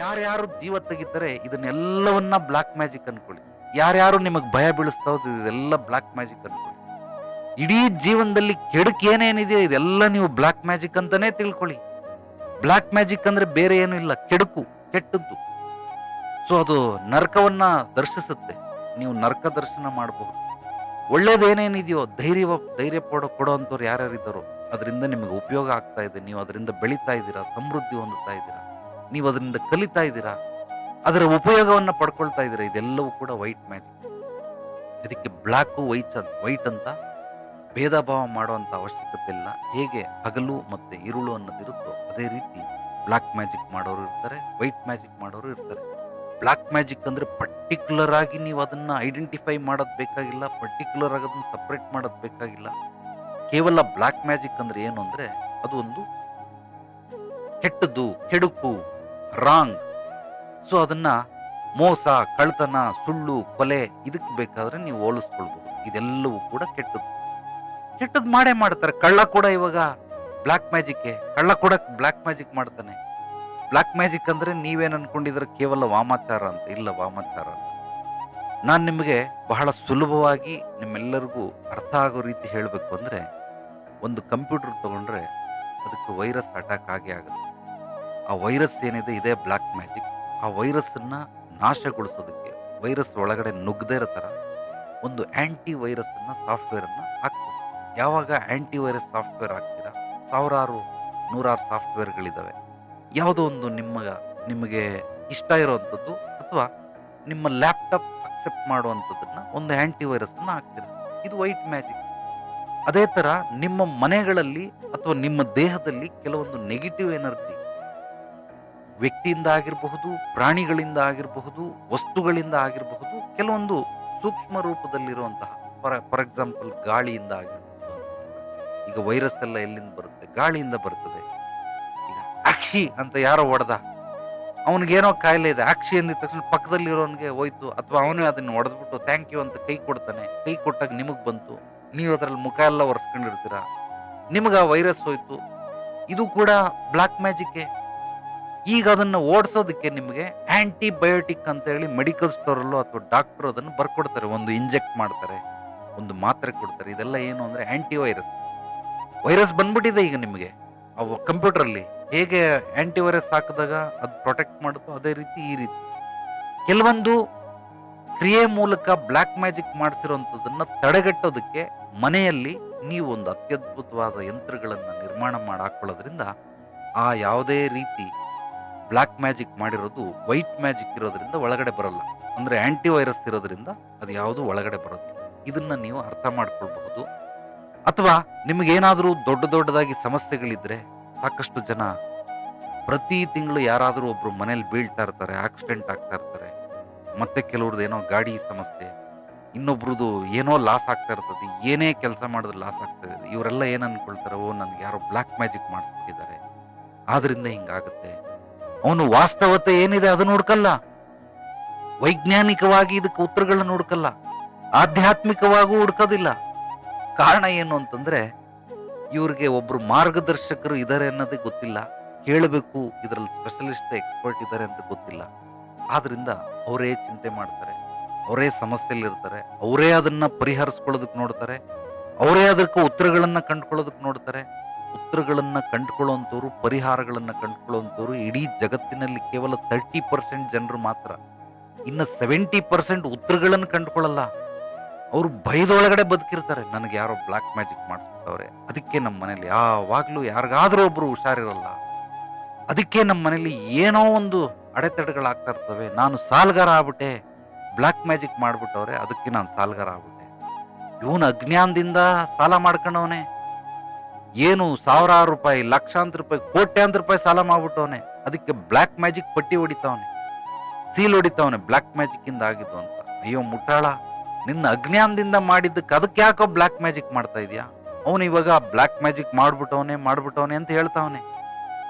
ಯಾರ್ಯಾರು ಜೀವ ತೆಗಿತಾರೆ, ಇದನ್ನೆಲ್ಲವನ್ನ ಬ್ಲಾಕ್ ಮ್ಯಾಜಿಕ್ ಅನ್ಕೊಳ್ಳಿ. ಯಾರ್ಯಾರು ನಿಮಗೆ ಭಯ ಬೀಳಿಸ್ತಾ ಹೋದ್ ಇದೆಲ್ಲ ಬ್ಲಾಕ್ ಮ್ಯಾಜಿಕ್ ಅನ್ಕೊಳ್ಳಿ. ಇಡೀ ಜೀವನದಲ್ಲಿ ಕೆಡಕ್ ಏನೇನಿದೆಯೋ ಇದೆಲ್ಲ ನೀವು ಬ್ಲಾಕ್ ಮ್ಯಾಜಿಕ್ ಅಂತಾನೆ ತಿಳ್ಕೊಳ್ಳಿ. ಬ್ಲಾಕ್ ಮ್ಯಾಜಿಕ್ ಅಂದ್ರೆ ಬೇರೆ ಏನೂ ಇಲ್ಲ, ಕೆಡುಕು, ಕೆಟ್ಟದ್ದು. ಸೊ ಅದು ನರಕವನ್ನ ದರ್ಶಿಸುತ್ತೆ, ನೀವು ನರಕ ದರ್ಶನ ಮಾಡಬಹುದು ಒಳ್ಳೇದೇನೇನಿದೆಯೋ ಧೈರ್ಯ ಧೈರ್ಯ ಕೊಡೋ ಅಂತವ್ರು ಯಾರ್ಯಾರಿದ್ದಾರೋ, ಅದರಿಂದ ನಿಮಗೆ ಉಪಯೋಗ ಆಗ್ತಾ ಇದೆ, ನೀವು ಅದರಿಂದ ಬೆಳೀತಾ ಇದ್ದೀರಾ, ಸಮೃದ್ಧಿ ಹೊಂದುತ್ತಾ ಇದ್ದೀರಾ. ನೀವು ಅದರಿಂದ ಕಲಿತಾ ಇದ್ದೀರಾ? ಅದರ ಉಪಯೋಗವನ್ನು ಪಡ್ಕೊಳ್ತಾ ಇದ್ದೀರಾ? ಇದೆಲ್ಲವೂ ಕೂಡ ವೈಟ್ ಮ್ಯಾಜಿಕ್ ಇದಕ್ಕೆ ಬ್ಲ್ಯಾಕು ವೈಟ್ ವೈಟ್ ಅಂತ ಭೇದ ಭಾವ ಮಾಡುವಂಥ ಅವಶ್ಯಕತೆ ಇಲ್ಲ. ಹೇಗೆ? ಹಗಲು ಮತ್ತು ಇರುಳು ಅನ್ನೋದಿರುತ್ತೋ ಅದೇ ರೀತಿ ಬ್ಲ್ಯಾಕ್ ಮ್ಯಾಜಿಕ್ ಮಾಡೋರು ಇರ್ತಾರೆ ವೈಟ್ ಮ್ಯಾಜಿಕ್ ಮಾಡೋರು ಇರ್ತಾರೆ. ಬ್ಲ್ಯಾಕ್ ಮ್ಯಾಜಿಕ್ ಅಂದರೆ ಪರ್ಟಿಕ್ಯುಲರ್ ಆಗಿ ನೀವು ಅದನ್ನು ಐಡೆಂಟಿಫೈ ಮಾಡೋದು ಬೇಕಾಗಿಲ್ಲ ಪರ್ಟಿಕ್ಯುಲರ್ ಆಗಿ ಅದನ್ನು ಸಪ್ರೇಟ್ ಮಾಡೋದು ಬೇಕಾಗಿಲ್ಲ. ಕೇವಲ ಬ್ಲ್ಯಾಕ್ ಮ್ಯಾಜಿಕ್ ಅಂದರೆ ಏನು ಅಂದರೆ ಅದು ಒಂದು ಕೆಟ್ಟದ್ದು, ಕೆಡುಕು. ರಾಂಗ್ ಸೊ ಅದನ್ನ ಮೋಸ ಕಳ್ತನ ಸುಳ್ಳು, ಕೊಲೆ ಇದಕ್ಕೆ ಬೇಕಾದ್ರೆ ನೀವು ಹೋಲಿಸ್ಕೊಳ್ಬಹುದು ಇದೆಲ್ಲವೂ ಕೂಡ ಕೆಟ್ಟದ್ದು. ಕೆಟ್ಟದ್ದು ಮಾಡೇ ಮಾಡ್ತಾರೆ. ಕಳ್ಳ ಕೂಡ ಇವಾಗ ಬ್ಲಾಕ್ ಮ್ಯಾಜಿಕ್ ಕಳ್ಳ ಕೂಡ ಬ್ಲಾಕ್ ಮ್ಯಾಜಿಕ್ ಮಾಡ್ತಾನೆ. ಬ್ಲಾಕ್ ಮ್ಯಾಜಿಕ್ ಅಂದ್ರೆ ನೀವೇನು ಅನ್ಕೊಂಡಿದ್ರೆ ಕೇವಲ ವಾಮಾಚಾರ ಅಂತ. ಇಲ್ಲ, ವಾಮಾಚಾರ ಅಂತ. ನಾನು ನಿಮಗೆ ಬಹಳ ಸುಲಭವಾಗಿ ನಿಮ್ಮೆಲ್ಲರಿಗೂ ಅರ್ಥ ಆಗೋ ರೀತಿ ಹೇಳಬೇಕು ಅಂದ್ರೆ, ಒಂದು ಕಂಪ್ಯೂಟರ್ ತಗೊಂಡ್ರೆ ಅದಕ್ಕೆ ವೈರಸ್ ಅಟ್ಯಾಕ್ ಆಗೇ ಆಗುತ್ತೆ. ಆ ವೈರಸ್ ಏನಿದೆ, ಇದೇ ಬ್ಲ್ಯಾಕ್ ಮ್ಯಾಜಿಕ್ ಆ ವೈರಸ್ ಅನ್ನ ನಾಶಗೊಳಿಸೋದಕ್ಕೆ, ವೈರಸ್ ಒಳಗಡೆ ನುಗ್ಗದೇ ಇರೋ ಥರ ಒಂದು ಆ್ಯಂಟಿ ವೈರಸ್ ಸಾಫ್ಟ್ವೇರನ್ನು ಹಾಕ್ಬೇಕು. ಯಾವಾಗ ಆ್ಯಂಟಿ ವೈರಸ್ ಸಾಫ್ಟ್ವೇರ್ ಹಾಕ್ತೀರಾ? ಸಾವಿರಾರು, ನೂರಾರು ಸಾಫ್ಟ್ವೇರ್ಗಳಿದ್ದಾವೆ ಯಾವುದೋ ಒಂದು ನಿಮ್ಮ, ನಿಮಗೆ ಇಷ್ಟ ಇರುವಂಥದ್ದು ಅಥವಾ ನಿಮ್ಮ ಲ್ಯಾಪ್ಟಾಪ್ ಅಕ್ಸೆಪ್ಟ್ ಮಾಡುವಂಥದ್ದನ್ನ ಒಂದು ಆ್ಯಂಟಿ ವೈರಸ್ ಅನ್ನ ಹಾಕ್ತೀರಾ? ಇದು ವೈಟ್ ಮ್ಯಾಜಿಕ್ ಅದೇ ತರ ನಿಮ್ಮ ಮನೆಗಳಲ್ಲಿ ಅಥವಾ ನಿಮ್ಮ ದೇಹದಲ್ಲಿ ಕೆಲವೊಂದು ನೆಗೆಟಿವ್ ಎನರ್ಜಿ ವ್ಯಕ್ತಿಯಿಂದ ಆಗಿರಬಹುದು ಪ್ರಾಣಿಗಳಿಂದ ಆಗಿರಬಹುದು ವಸ್ತುಗಳಿಂದ ಆಗಿರಬಹುದು ಕೆಲವೊಂದು ಸೂಕ್ಷ್ಮ ರೂಪದಲ್ಲಿರುವಂತಹ, ಫಾರ್ ಫಾರ್ ಎಕ್ಸಾಂಪಲ್ ಗಾಳಿಯಿಂದ ಆಗಿರಬಹುದು ಈಗ ವೈರಸ್ ಎಲ್ಲ ಎಲ್ಲಿಂದ ಬರುತ್ತೆ? ಗಾಳಿಯಿಂದ ಬರ್ತದೆ. ಈಗ ಅಕ್ಷಿ ಅಂತ ಯಾರೋ ಹೊಡೆದ. ಅವನಿಗೇನೋ ಕಾಯಿಲೆ ಇದೆ. ಅಕ್ಷಿ ಅಂದಿದ ತಕ್ಷಣ ಪಕ್ಕದಲ್ಲಿರೋನಿಗೆ ಹೋಯ್ತು. ಅಥವಾ ಅವನೇ ಅದನ್ನ ಹೊಡೆದ್ಬಿಟ್ಟು, ಥ್ಯಾಂಕ್ ಯು ಅಂತ ಕೈ ಕೊಡ್ತಾನೆ. ಕೈ ಕೊಟ್ಟಾಗ ನಿಮಗೆ ಬಂತು. ನೀವು ಅದರಲ್ಲಿ ಮುಖ ಎಲ್ಲ ಒರೆಸ್ಕೊಂಡಿರ್ತೀರ? ನಿಮಗೆ ಆ ವೈರಸ್ ಹೋಯ್ತು. ಇದು ಕೂಡ ಬ್ಲ್ಯಾಕ್ ಮ್ಯಾಜಿಕ್ ಈಗ ಅದನ್ನ ಓಡಿಸೋದಕ್ಕೆ ನಿಮಗೆ ಆಂಟಿಬಯೋಟಿಕ್ ಅಂತ ಹೇಳಿ ಮೆಡಿಕಲ್ ಸ್ಟೋರಲ್ಲೂ ಅಥವಾ ಡಾಕ್ಟರ್ ಅದನ್ನು ಬರ್ಕೊಡ್ತಾರೆ. ಒಂದು ಇಂಜೆಕ್ಟ್ ಮಾಡ್ತಾರೆ, ಒಂದು ಮಾತ್ರೆ ಕೊಡ್ತಾರೆ. ಇದೆಲ್ಲ ಏನು ಅಂದ್ರೆ ಆ್ಯಂಟಿ ವೈರಸ್ ಬಂದ್ಬಿಟ್ಟಿದೆ ಈಗ ನಿಮಗೆ. ಅವು ಕಂಪ್ಯೂಟ್ರಲ್ಲಿ ಹೇಗೆ ಆ್ಯಂಟಿ ವೈರಸ್ ಹಾಕಿದಾಗ ಅದು ಪ್ರೊಟೆಕ್ಟ್ ಮಾಡುತ್ತೋ ಅದೇ ರೀತಿ ಈ ರೀತಿ. ಕೆಲವೊಂದು ಕ್ರಿಯೆ ಮೂಲಕ ಬ್ಲ್ಯಾಕ್ ಮ್ಯಾಜಿಕ್ ಮಾಡಿಸಿರುವಂಥದ್ದನ್ನು ತಡೆಗಟ್ಟೋದಕ್ಕೆ ಮನೆಯಲ್ಲಿ ನೀವು ಒಂದು ಅತ್ಯದ್ಭುತವಾದ ಯಂತ್ರಗಳನ್ನು ನಿರ್ಮಾಣ ಮಾಡಿ ಹಾಕೊಳ್ಳೋದ್ರಿಂದ ಆ ಯಾವುದೇ ರೀತಿ ಬ್ಲ್ಯಾಕ್ ಮ್ಯಾಜಿಕ್ ಮಾಡಿರೋದು ವೈಟ್ ಮ್ಯಾಜಿಕ್ ಇರೋದ್ರಿಂದ ಒಳಗಡೆ ಬರಲ್ಲ. ಅಂದರೆ ಆ್ಯಂಟಿ ವೈರಸ್ ಇರೋದ್ರಿಂದ ಅದು ಯಾವುದು ಒಳಗಡೆ ಬರೋದು ಇದನ್ನು ನೀವು ಅರ್ಥ ಮಾಡ್ಕೊಳ್ಬಹುದು. ಅಥವಾ ನಿಮಗೇನಾದರೂ ದೊಡ್ಡ ದೊಡ್ಡದಾಗಿ ಸಮಸ್ಯೆಗಳಿದ್ದರೆ ಸಾಕಷ್ಟು ಜನ ಪ್ರತಿ ತಿಂಗಳು ಯಾರಾದರೂ ಒಬ್ಬರು ಮನೇಲಿ ಬೀಳ್ತಾ ಇರ್ತಾರೆ ಆಕ್ಸಿಡೆಂಟ್ ಆಗ್ತಾ ಇರ್ತಾರೆ, ಮತ್ತೆ ಕೆಲವ್ರದ್ದು ಏನೋ ಗಾಡಿ ಸಮಸ್ಯೆ ಇನ್ನೊಬ್ರದ್ದು ಏನೋ ಲಾಸ್ ಆಗ್ತಾ ಇರ್ತದೆ, ಏನೇ ಕೆಲಸ ಮಾಡಿದ್ರೆ ಲಾಸ್ ಆಗ್ತಾ ಇದೆ ಇವರೆಲ್ಲ ಏನು ಅನ್ಕೊಳ್ತಾರೆ ಓ ನನಗೆ ಯಾರೋ ಬ್ಲ್ಯಾಕ್ ಮ್ಯಾಜಿಕ್ ಮಾಡಿಸ್ಬಿಟ್ಟಿದ್ದಾರೆ. ಆದ್ದರಿಂದ ಹಿಂಗಾಗುತ್ತೆ. ಅವನು ವಾಸ್ತವತೆ ಏನಿದೆ ಅದು ಹುಡ್ಕಲ್ಲ ವೈಜ್ಞಾನಿಕವಾಗಿ ಇದಕ್ಕೆ ಉತ್ತರಗಳನ್ನ ಹುಡ್ಕಲ್ಲ ಆಧ್ಯಾತ್ಮಿಕವಾಗೂ ಹುಡ್ಕೋದಿಲ್ಲ. ಕಾರಣ ಏನು ಅಂತಂದ್ರೆ, ಇವ್ರಿಗೆ ಒಬ್ರು ಮಾರ್ಗದರ್ಶಕರು ಇದ್ದಾರೆ ಅನ್ನೋದೇ ಗೊತ್ತಿಲ್ಲ. ಹೇಳಬೇಕು, ಇದರಲ್ಲಿ ಸ್ಪೆಷಲಿಸ್ಟ್ ಎಕ್ಸ್ಪರ್ಟ್ ಇದ್ದಾರೆ ಅಂತ ಗೊತ್ತಿಲ್ಲ. ಆದ್ರಿಂದ ಅವರೇ ಚಿಂತೆ ಮಾಡ್ತಾರೆ. ಅವರೇ ಸಮಸ್ಯೆಲಿರ್ತಾರೆ ಅವರೇ ಅದನ್ನ ಪರಿಹರಿಸ್ಕೊಳ್ಳೋದಕ್ಕೆ ನೋಡ್ತಾರೆ. ಅವರೇ ಅದಕ್ಕೆ ಉತ್ತರಗಳನ್ನ ಕಂಡುಕೊಳ್ಳೋದಕ್ಕೆ ನೋಡ್ತಾರೆ. ಉತ್ತರಗಳನ್ನ ಕಂಡುಕೊಳ್ಳುವಂಥವ್ರು ಪರಿಹಾರಗಳನ್ನು ಕಂಡುಕೊಳ್ಳುವಂಥವ್ರು ಇಡೀ ಜಗತ್ತಿನಲ್ಲಿ ಕೇವಲ ತರ್ಟಿ ಪರ್ಸೆಂಟ್ ಜನರು ಮಾತ್ರ. ಇನ್ನು ಸೆವೆಂಟಿ ಪರ್ಸೆಂಟ್ ಉತ್ತರಗಳನ್ನು ಕಂಡುಕೊಳ್ಳಲ್ಲ. ಅವರು ಭಯದೊಳಗಡೆ ಬದುಕಿರ್ತಾರೆ. ನನಗೆ ಯಾರೋ ಬ್ಲ್ಯಾಕ್ ಮ್ಯಾಜಿಕ್ ಮಾಡಿಸ್ಬಿಟ್ಟವ್ರೆ. ಅದಕ್ಕೆ ನಮ್ಮ ಮನೇಲಿ ಯಾವಾಗಲೂ ಯಾರಿಗಾದರೂ ಒಬ್ಬರು ಹುಷಾರಿರಲ್ಲ. ಅದಕ್ಕೆ ನಮ್ಮ ಮನೇಲಿ ಏನೋ ಒಂದು ಅಡೆತಡೆಗಳಾಗ್ತಾ ಇರ್ತವೆ. ನಾನು ಸಾಲ್ಗಾರ ಆಗ್ಬಿಟ್ಟೆ. ಬ್ಲ್ಯಾಕ್ ಮ್ಯಾಜಿಕ್ ಮಾಡಿಬಿಟ್ಟವ್ರೆ. ಅದಕ್ಕೆ ನಾನು ಸಾಲ್ಗಾರ ಆಗ್ಬಿಟ್ಟೆ. ಇವನು ಅಜ್ಞಾನದಿಂದ ಸಾಲ ಮಾಡ್ಕೊಂಡವನೆ. ಏನು ಸಾವಿರಾರು ರೂಪಾಯಿ, ಲಕ್ಷಾಂತರ ರೂಪಾಯಿ, ಕೋಟ್ಯಾಂತರ ರೂಪಾಯಿ ಸಾಲ ಮಾಡ್ಬಿಟ್ಟವನೆ. ಅದಕ್ಕೆ ಬ್ಲಾಕ್ ಮ್ಯಾಜಿಕ್ ಪಟ್ಟಿ ಹೊಡಿತಾವನೆ. ಸೀಲ್ ಹೊಡಿತಾವನೆ ಬ್ಲಾಕ್ ಮ್ಯಾಜಿಕ್ ಇಂದ ಆಗಿದ್ದು ಅಂತ. ಅಯ್ಯೋ ಮುಟ್ಟಾಳ, ನಿನ್ನ ಅಜ್ಞಾನದಿಂದ ಮಾಡಿದ್ದಕ್ಕೆ ಅದಕ್ಕೆ ಯಾಕೋ ಬ್ಲಾಕ್ ಮ್ಯಾಜಿಕ್ ಮಾಡ್ತಾ ಇದೆಯಾ? ಅವನು ಇವಾಗ ಬ್ಲಾಕ್ ಮ್ಯಾಜಿಕ್ ಮಾಡ್ಬಿಟ್ಟವನೆ ಮಾಡ್ಬಿಟ್ಟವನೆ ಅಂತ ಹೇಳ್ತಾವನೆ.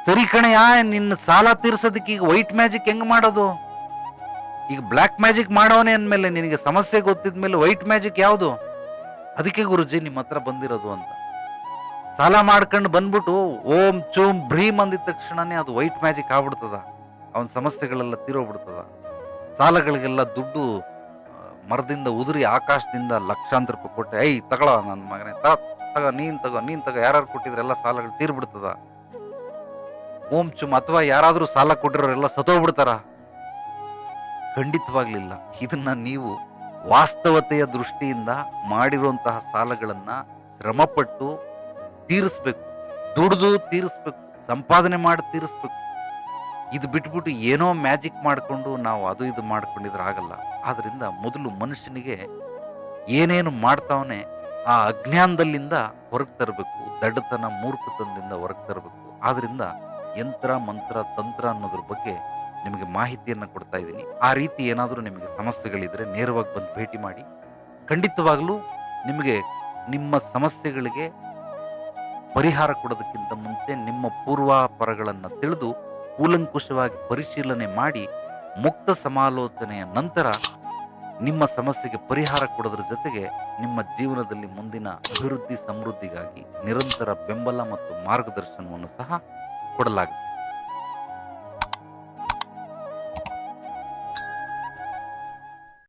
ಸರಿ ಕಣಯ್ಯ ನಿನ್ನ ಸಾಲ ತೀರ್ಸೋದಕ್ಕೆ ಈಗ ವೈಟ್ ಮ್ಯಾಜಿಕ್ ಹೆಂಗ್ ಮಾಡೋದು? ಈಗ ಬ್ಲಾಕ್ ಮ್ಯಾಜಿಕ್ ಮಾಡೋನೆ ಅಂದಮೇಲೆ ನಿನಗೆ ಸಮಸ್ಯೆ ಗೊತ್ತಿದ್ಮೇಲೆ ವೈಟ್ ಮ್ಯಾಜಿಕ್ ಯಾವುದು? ಅದಕ್ಕೆ ಗುರುಜಿ ನಿಮ್ಮ ಹತ್ರ ಬಂದಿರೋದು ಅಂತ. ಸಾಲ ಮಾಡ್ಕೊಂಡು ಬಂದ್ಬಿಟ್ಟು ಓಂ ಚೂಮ್ ಭ್ರೀಮ್ ಅಂದಿದ ತಕ್ಷಣನೇ ಅದು ವೈಟ್ ಮ್ಯಾಜಿಕ್ ಆಗ್ಬಿಡ್ತದ. ಅವನ ಸಮಸ್ಯೆಗಳೆಲ್ಲ ತೀರೋಗ್ಬಿಡ್ತದ. ಸಾಲಗಳಿಗೆಲ್ಲ ದುಡ್ಡು ಮರದಿಂದ ಉದುರಿ ಆಕಾಶದಿಂದ ಲಕ್ಷಾಂತರ ರೂಪಾಯಿ ಕೊಟ್ಟೆ ಐ ತಗೊಳ ನನ್ನ ಮಗನೇ ತಗೋ, ನೀನ್ ತಗೋ ನೀನ್ ತಗೋ ಯಾರು ಕೊಟ್ಟಿದ್ರೆ ಎಲ್ಲ ಸಾಲಗಳು ತೀರ್ಬಿಡ್ತದ. ಓಂ ಚುಮ್ ಅಥವಾ ಯಾರಾದರೂ ಸಾಲ ಕೊಟ್ಟಿರೋರೆಲ್ಲ ಸತೋಗ್ಬಿಡ್ತಾರ ಖಂಡಿತವಾಗ್ಲಿಲ್ಲ. ಇದನ್ನ ನೀವು ವಾಸ್ತವತೆಯ ದೃಷ್ಟಿಯಿಂದ ಮಾಡಿರುವಂತಹ ಸಾಲಗಳನ್ನ ಶ್ರಮಪಟ್ಟು ತೀರಿಸ್ಬೇಕು, ದುಡ್ದು ತೀರಿಸ್ಬೇಕು, ಸಂಪಾದನೆ ಮಾಡಿ ತೀರಿಸ್ಬೇಕು. ಇದು ಬಿಟ್ಬಿಟ್ಟು ಏನೋ ಮ್ಯಾಜಿಕ್ ಮಾಡಿಕೊಂಡು ನಾವು ಅದು ಇದು ಮಾಡ್ಕೊಂಡಿದ್ರೆ ಆಗಲ್ಲ. ಆದ್ರಿಂದ ಮೊದಲು ಮನುಷ್ಯನಿಗೆ ಏನೇನು ಮಾಡ್ತಾವನೆ ಆ ಅಜ್ಞಾನದಲ್ಲಿಂದ ಹೊರಗೆ ತರಬೇಕು, ದಡ್ಡತನ, ಮೂರ್ಖತನದಿಂದ ಹೊರಗೆ ತರಬೇಕು. ಆದ್ದರಿಂದ ಯಂತ್ರ, ಮಂತ್ರ, ತಂತ್ರ ಅನ್ನೋದ್ರ ಬಗ್ಗೆ ನಿಮಗೆ ಮಾಹಿತಿಯನ್ನು ಕೊಡ್ತಾ ಇದ್ದೀನಿ. ಆ ರೀತಿ ಏನಾದರೂ ನಿಮಗೆ ಸಮಸ್ಯೆಗಳಿದ್ರೆ ನೇರವಾಗಿ ಬಂದು ಭೇಟಿ ಮಾಡಿ. ಖಂಡಿತವಾಗಲೂ ನಿಮಗೆ ನಿಮ್ಮ ಸಮಸ್ಯೆಗಳಿಗೆ ಪರಿಹಾರ ಕೊಡೋದಕ್ಕಿಂತ ಮುಂಚೆ ನಿಮ್ಮ ಪೂರ್ವಾಪರಗಳನ್ನು ತಿಳಿದು ಕೂಲಂಕುಷವಾಗಿ ಪರಿಶೀಲನೆ ಮಾಡಿ ಮುಕ್ತ ಸಮಾಲೋಚನೆಯ ನಂತರ ನಿಮ್ಮ ಸಮಸ್ಯೆಗೆ ಪರಿಹಾರ ಕೊಡೋದ್ರ ಜೊತೆಗೆ ನಿಮ್ಮ ಜೀವನದಲ್ಲಿ ಮುಂದಿನ ಅಭಿವೃದ್ಧಿ ಸಮೃದ್ಧಿಗಾಗಿ ನಿರಂತರ ಬೆಂಬಲ ಮತ್ತು ಮಾರ್ಗದರ್ಶನವನ್ನು ಸಹ ಕೊಡಲಾಗುತ್ತೆ